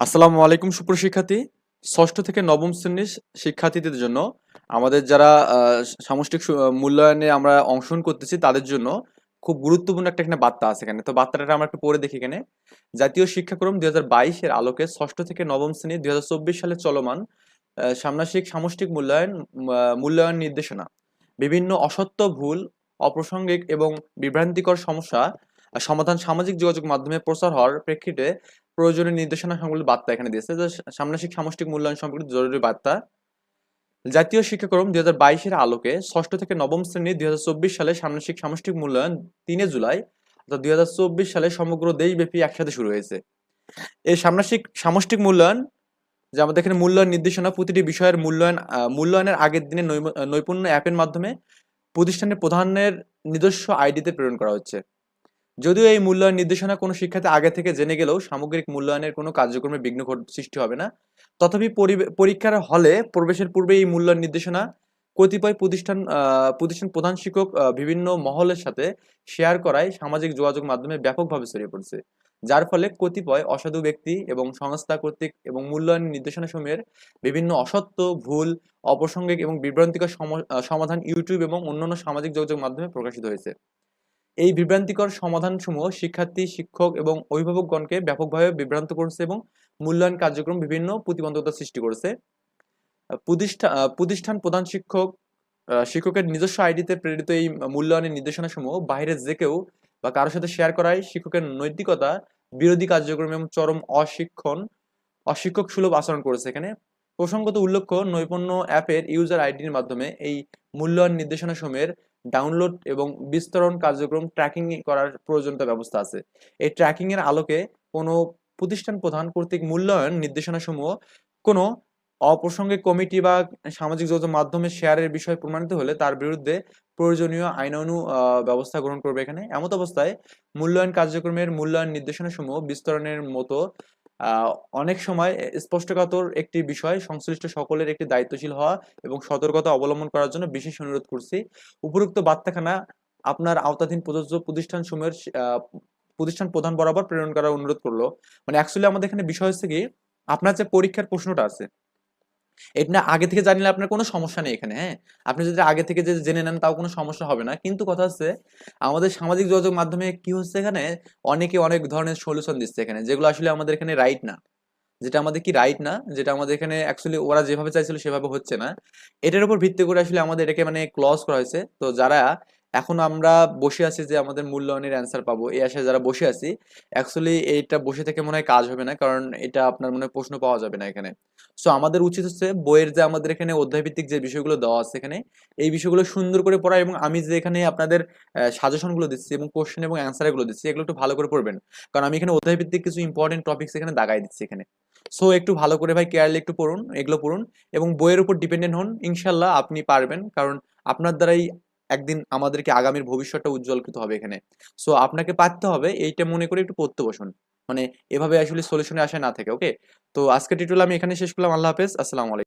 আসসালামু আলাইকুম সুপ্রশিক্ষার্থী ষষ্ঠ থেকে নবম শ্রেণির শিক্ষার্থীদের জন্য আমাদের যারা সামষ্টিক মূল্যায়নে আমরা অংশগ্রহণ করতেছি তাদের জন্য খুব গুরুত্বপূর্ণ একটা এখানে বার্তা আছে এখানে। তো বার্তাটা আমরা একটু পড়ে দেখি এখানে। জাতীয় শিক্ষাক্রম দুই হাজার বাইশের আলোকে ষষ্ঠ থেকে নবম শ্রেণি দুই হাজার চব্বিশ সালে চলমান ষান্মাসিক সামষ্টিক মূল্যায়ন মূল্যায়ন নির্দেশনা। বিভিন্ন অসত্য, ভুল, অপ্রাসঙ্গিক এবং বিভ্রান্তিকর সমস্যা সমাধান সামাজিক যোগাযোগ মাধ্যমে প্রচার হওয়ার প্রেক্ষিতে প্রয়োজনীয় নির্দেশনা সংবলিত বার্তা এখানে দিয়েছে। যে সামনাসিক সামষ্টিক মূল্যায়ন সম্পর্কিত জরুরি বার্তা। জাতীয় শিক্ষাক্রম দুই হাজার বাইশের আলোকে ষষ্ঠ থেকে নবম শ্রেণি দুই হাজার চব্বিশ সালে সামনাসিক সামষ্টিক মূল্যায়ন তিনে জুলাই অর্থাৎ দুই হাজার চব্বিশ সালে সমগ্র দেশব্যাপী একসাথে শুরু হয়েছে। এই সামনাসিক সামষ্টিক মূল্যায়ন যে আমাদের এখানে মূল্যায়ন নির্দেশনা, প্রতিটি বিষয়ের মূল্যায়ন মূল্যায়নের আগের দিনে নৈপুণ্য অ্যাপের মাধ্যমে প্রতিষ্ঠানের প্রধানের নিজস্ব আইডিতে প্রেরণ করা হচ্ছে। যদিও এই মূল্যায়ন নির্দেশনা কোনো শিক্ষার্থী আগে থেকে জেনে গেলেও সামগ্রিক মূল্যায়নের কোনো কার্যক্রমে বিঘ্ন সৃষ্টি হবে না। তথাপি পরীক্ষার হলে প্রবেশের পূর্বে এই মূল্যায়ন নির্দেশনা কতিপয় প্রতিষ্ঠান প্রতিষ্ঠান প্রধান শিক্ষক বিভিন্ন মহলের সাথে শেয়ার করায় সামাজিক যোগাযোগ মাধ্যমে ব্যাপকভাবে ছড়িয়ে পড়ছে। যার ফলে কতিপয় অসাধু ব্যক্তি এবং সংস্থা কর্তৃক এবং মূল্যায়ন নির্দেশনা সমূহের বিভিন্ন অসত্য, ভুল, অপ্রাসঙ্গিক এবং বিভ্রান্তিকর সম- সমাধান ইউটিউব এবং অন্যান্য সামাজিক যোগাযোগ মাধ্যমে প্রকাশিত হয়েছে। এই বিভ্রান্তিকর সমাধানসমূহ শিক্ষার্থী শিক্ষক এবং অভিভাবকগণকে ব্যাপকভাবে বিভ্রান্ত করছে এবং মূল্যায়ন কার্যক্রম বিভিন্ন প্রতিবন্ধকতা সৃষ্টি করেছে। আহ, প্রতিষ্ঠান প্রধান শিক্ষক শিক্ষকের নিজস্ব আইডিতে প্রেরিত এই মূল্যায়নের নির্দেশনাসমূহ বাইরে যে কেউ বা কারোর সাথে শেয়ার করায় শিক্ষকের নৈতিকতা বিরোধী কার্যক্রম এবং চরম অশিক্ষণ অশিক্ষক সুলভ আচরণ করেছে এখানে। প্রসঙ্গত উল্লেখ্য নৈপুণ্য অ্যাপের ইউজার আইডির মাধ্যমে এই মূল্যায়ন নির্দেশনাসমূহের ডাউনলোড এবং বিস্তরণ কার্যক্রম ট্র্যাকিং করার প্রয়োজনীয়তা ব্যবস্থা আছে। এই ট্র্যাকিং এর আলোকে কোনো প্রতিষ্ঠান প্রধান কর্তৃক মূল্যায়ন নির্দেশনাসমূহ, কোনো অপ্রাসঙ্গিক কমিটি বা সামাজিক যোগাযোগ মাধ্যমে শেয়ারের বিষয় প্রমাণিত হলে তার বিরুদ্ধে প্রয়োজনীয় আইনানু ব্যবস্থা গ্রহণ করবে এখানে। এমত অবস্থায় মূল্যায়ন কার্যক্রমের মূল্যায়ন নির্দেশনাসমূহ বিস্তরণের মতো অনেক সময় স্পষ্টকাতর একটি বিষয়, সংশ্লিষ্ট সকলের একটি দায়িত্বশীল হওয়া এবং সতর্কতা অবলম্বন করার জন্য বিশেষ অনুরোধ করছি। উপরোক্ত বার্তাখানা আপনার আওতাধীন প্রযোজ্য প্রতিষ্ঠান সময়ের প্রতিষ্ঠান প্রধান বরাবর প্রেরণ করার অনুরোধ করল। মানে অ্যাকচুয়ালি আমাদের এখানে বিষয় হচ্ছে কি, আপনার যে পরীক্ষার প্রশ্নটা আছে এটা আগে থেকে জানলে আপনার কোনো সমস্যা নেই এখানে হ্যাঁ? আপনি যদি আগে থেকে যে জেনে নেন তাও কোনো সমস্যা হবে না। কিন্তু কথা হচ্ছে, আমাদের সামাজিক যোগাযোগ মাধ্যমে কি হচ্ছে এখানে, অনেকে অনেক ধরনের সলিউশন দিচ্ছে এখানে, যেগুলো আসলে আমাদের এখানে রাইট না। যেটা আমাদের কি রাইট না? যেটা আমাদের এখানে অ্যাকচুয়ালি ওরা যেভাবে চাইছিল সেভাবে হচ্ছে না। এটার উপর ভিত্তি করে আসলে আমাদের এটাকে মানে ক্লজ করা হয়েছে। তো যারা এখন আমরা বসে আছি যে আমাদের মূল্যায়নের অ্যান্সার পাবো। এই আশায় যারা বসে আছি অ্যাকচুয়ালি এইটা বসে থেকে মনে হয় কাজ হবে না, কারণ এটা আপনার মনে প্রশ্ন পাওয়া যাবে না এখানে। সো আমাদের উচিত হচ্ছে বইয়ের যে আমাদের এখানে অধ্যায়ভিত্তিক যে বিষয়গুলো দেওয়া আছে এখানে, এই বিষয়গুলো সুন্দর করে পড়া এবং আমি যে এখানে আপনাদের সাজেশনগুলো দিচ্ছি এবং কোশ্চেন এবং অ্যান্সারগুলো দিচ্ছি, এগুলো একটু ভালো করে পড়বেন। কারণ আমি এখানে অধ্যায়ভিত্তিক কিছু ইম্পর্টেন্ট টপিকস এখানে দাগাই দিচ্ছি এখানে। সো একটু ভালো করে ভাই কেয়ারলি একটু পড়ুন, এগুলো পড়ুন এবং বইয়ের উপর ডিপেন্ডেন্ট হন। ইনশাল্লাহ আপনি পারবেন, কারণ আপনার দ্বারাই একদিন আমাদেরকে আগামীর ভবিষ্যৎটা উজ্জ্বলকৃত হবে এখানে। সো আপনাকে পারতে হবে এইটা মনে করে একটু পড়তে বসুন। মানে এভাবে আসলে সলিউশনে আসা না থাকে ওকে তো আজকে টিটুল আমি এখানে শেষ করলাম, আল্লাহ হাফেজ, আসসালামু আলাইকুম।